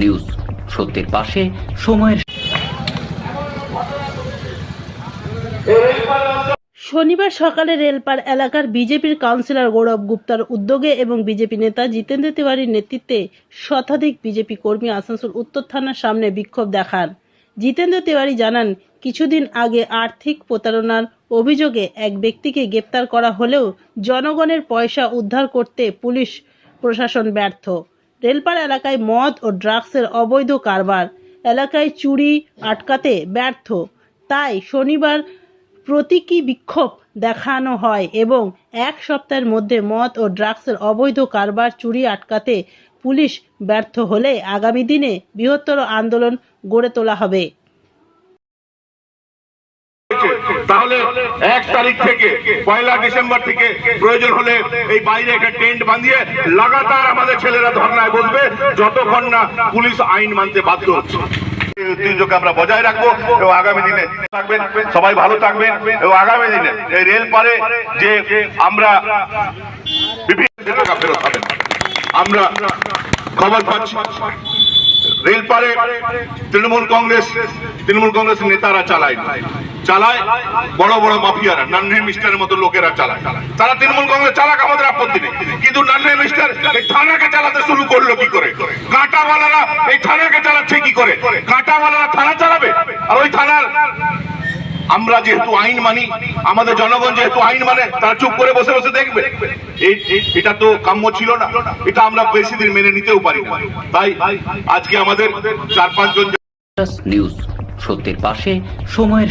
News. সত্যের পাশে সময়ের শনিবার সকালে রেলপার এলাকার বিজেপির কাউন্সিলর গৌরব গুপ্তার উদ্যোগে এবং বিজেপি নেতা জিতেন্দ্র তিওয়ারির নেতৃত্বে শতাধিক বিজেপি কর্মী আসানসোল উত্তর থানার সামনে বিক্ষোভ দেখান। জিতেন্দ্র তিওয়ারি জানান, কিছুদিন আগে আর্থিক প্রতারণার অভিযোগে এক ব্যক্তিকে গ্রেপ্তার করা হলেও জনগণের পয়সা উদ্ধার করতে পুলিশ প্রশাসন ব্যর্থ। রেলপার এলাকায় মদ ও ড্রাগসের অবৈধ কারবার। এলাকায় চুরি আটকাতে ব্যর্থ। তাই শনিবার প্রতীকী বিক্ষোভ দেখানো হয় এবং এক সপ্তাহের মধ্যে মদ ও ড্রাগসের অবৈধ কারবার চুরি আটকাতে পুলিশ ব্যর্থ হলে আগামী দিনে বৃহত্তর আন্দোলন গড়ে তোলা হবে। এক তারিখ থেকে, পয়লা ডিসেম্বর থেকে প্রয়োজন হলে এই বাইরে একটা টেন্ট বাঁধিয়ে লাগাতার আমাদের ছেলেরা ধর্নায় বসবে, যতক্ষণ না পুলিশ আইন মানতে বাধ্য হচ্ছে ঐতিহ্যকে আমরা বজায় রাখব এবং আগামী দিনে থাকবেন, সবাই ভালো থাকবেন এবং আগামী দিনে এই রেল পারে যে আমরা আমরা খবর পাচ্ছি রেল পারে তৃণমূল কংগ্রেস তৃণমূল কংগ্রেস নেতারা চালায়। চালায় বড় বড় মাফিয়ারা নান্নে মিস্টারের মতো লোকেরা চালায়। তারা তৃণমূল কংগ্রেস চালাক আমাদের আপত্তি নেই। কিন্তু নান্নে মিস্টার এই থানাকে চালাতে শুরু করল কি করে? কাঁটাওয়ালারা এই থানাকে চালাচ্ছে কি করে? কাঁটাওয়ালারা থানা চালাবে? আর ওই থানার আমরা যেহেতু আইন মানি, আমাদের জনগণ যেহেতু আইন মানে তারা চুপ করে বসে বসে দেখবে। এটা তো কাম্য ছিল না। এটা আমরা বেশি দিন মেনে নিতেও পারি তাই আজকে আমাদের চার পাঁচজন নিউজ সত্যের পাশে, সময়ের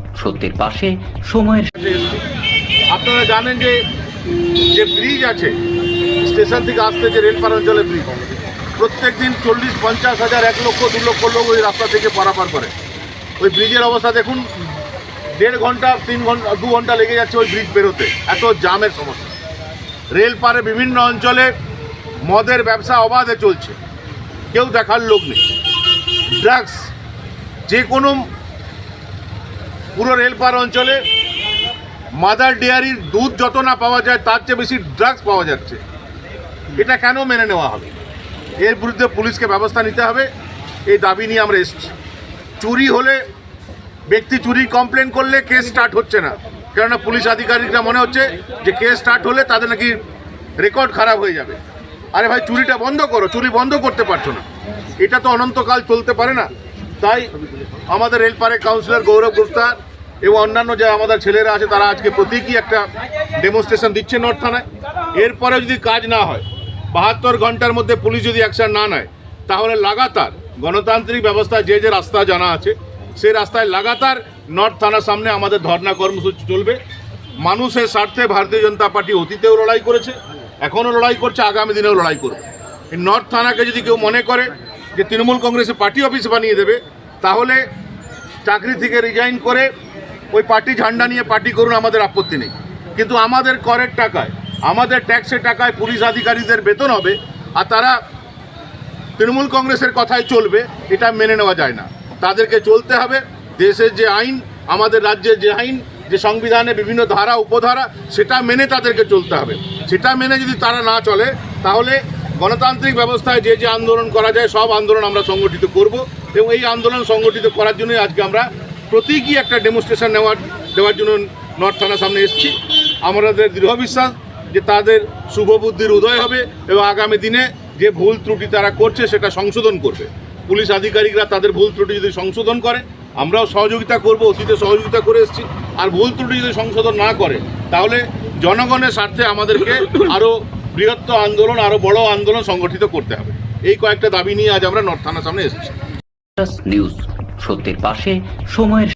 সত্যের পাশে সময়ের আপনারা জানেন যে যে ব্রিজ আছে, স্টেশন থেকে আসতে যে রেলপার অঞ্চলে ব্রিজ প্রত্যেক দিন চল্লিশ, পঞ্চাশ হাজার, এক লক্ষ, দু লক্ষ লোক ওই রাস্তা থেকে পারাপার করে। ওই ব্রিজের অবস্থা দেখুন, দেড় ঘণ্টা, তিন ঘণ্টা, দু ঘণ্টা লেগে যাচ্ছে ওই ব্রিজ বেরোতে। এত জামের সমস্যা। রেল পারে বিভিন্ন অঞ্চলে মদের ব্যবসা অবাধে চলছে। কেউ দেখার লোক নেই। ড্রাগস, যে কোনো পুরো রেলপার অঞ্চলে মাদার ডেয়ারির দুধ যত না পাওয়া যায়, তার চেয়ে বেশি ড্রাগস পাওয়া যাচ্ছে। এটা কেন মেনে নেওয়া হবে? এর বিরুদ্ধে পুলিশকে ব্যবস্থা নিতে হবে। এই দাবি নিয়ে আমরা এসেছি। চুরি হলে ব্যক্তি চুরি কমপ্লেন করলে কেস স্টার্ট হচ্ছে না। কেননা পুলিশ আধিকারিকরা মনে হচ্ছে যে কেস স্টার্ট হলে তাদের নাকি রেকর্ড খারাপ হয়ে যাবে। আরে ভাই, চুরিটা বন্ধ করো। চুরি বন্ধ করতে পারছ না। এটা তো অনন্তকাল চলতে পারে না। তাই আমাদের রেলপারে কাউন্সিলর গৌরব গুপ্তার এবং অন্যান্য যে আমাদের ছেলেরা আছে, তারা আজকে প্রতীকী একটা ডেমনস্ট্রেশন দিচ্ছে নর্থ থানায়। এরপরে যদি কাজ না হয়, বাহাত্তর ঘণ্টার মধ্যে পুলিশ যদি অ্যাকশন না নেয়, তাহলে লাগাতার গণতান্ত্রিক ব্যবস্থায় যে যে রাস্তা জানা আছে সেই রাস্তায় লাগাতার নর্থ থানার সামনে আমাদের ধর্ণা কর্মসূচি চলবে। মানুষের স্বার্থে ভারতীয় জনতা পার্টি অতীতেও লড়াই করেছে, এখনও লড়াই করছে, আগামী দিনেও লড়াই করবে। নর্থ থানাকে যদি কেউ মনে করে যে তৃণমূল কংগ্রেসের পার্টি অফিস বানিয়ে দেবে, তাহলে চাকরি থেকে রিজাইন করে ওই পার্টি ঝান্ডা নিয়ে পার্টি করুন, আমাদের আপত্তি নেই। কিন্তু আমাদের করের টাকায়, আমাদের ট্যাক্সের টাকায় পুলিশ আধিকারিকদের বেতন হবে, আর তারা তৃণমূল কংগ্রেসের কথাই চলবে, এটা মেনে নেওয়া যায় না। তাদেরকে চলতে হবে, দেশের যে আইন, আমাদের রাজ্যের যে আইন, যে সংবিধানে বিভিন্ন ধারা, উপধারা, সেটা মেনে তাদেরকে চলতে হবে। সেটা মেনে যদি তারা না চলে, তাহলে গণতান্ত্রিক ব্যবস্থায় যে যে আন্দোলন করা যায়, সব আন্দোলন আমরা সংগঠিত করব এবং এই আন্দোলন সংগঠিত করার জন্যই আজকে আমরা প্রতীকী একটা ডেমনস্ট্রেশন নেওয়ার, দেওয়ার জন্য নর্থ থানার সামনে এসেছি। আমাদের দৃঢ় বিশ্বাস যে তাদের শুভ বুদ্ধির উদয় হবে এবং আগামী দিনে যে ভুল ত্রুটি তারা করছে সেটা সংশোধন করবে। পুলিশ আধিকারিকরা তাদের ভুল ত্রুটি যদি সংশোধন করে, আমরাও সহযোগিতা করব, অতীতে সহযোগিতা করে এসেছি। আর ভুল ত্রুটি যদি সংশোধন না করে, তাহলে জনগণের স্বার্থে আমাদেরকে আরও বৃহত্তর আন্দোলন, আরও বড় আন্দোলন সংগঠিত করতে হবে। এই কয়েকটা দাবি নিয়ে আজ আমরা নর্থ থানার সামনে এসেছি। নিউজ সত্যের পাশে, সময়ের